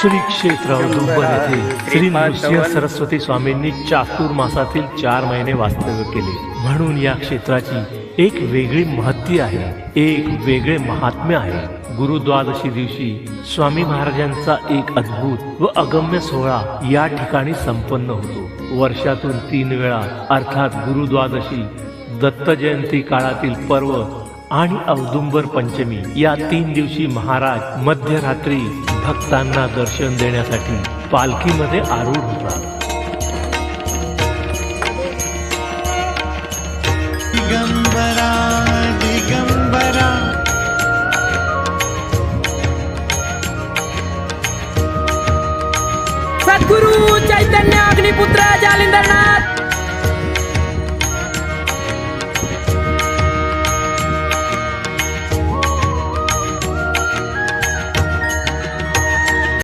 श्री क्षेत्र औदुंबर येथे श्री नृसिंह सरस्वती स्वामींनी चातुर्मासातील चार महिने वास्तव्य केले. म्हणून या क्षेत्राची एक वेगळी महत्ती आहे एक वेगळे महात्म्य आहे. गुरुद्वादशी दिवशी स्वामी महाराजांचा एक अद्भुत व अगम्य सोहळा या ठिकाणी संपन्न होतो. वर्षातून तीन वेळा अर्थात गुरुद्वादशी दत्त जयंती काळातील पर्व आणि औदुंबर पंचमी या तीन दिवशी महाराज मध्यरात्री भक्तांना दर्शन देण्यासाठी पालखीमध्ये आरूढ होतात दिगंबरा दिगंबरा. सद्गुरु चैतन्य अग्निपुत्र जालिंदरनाथ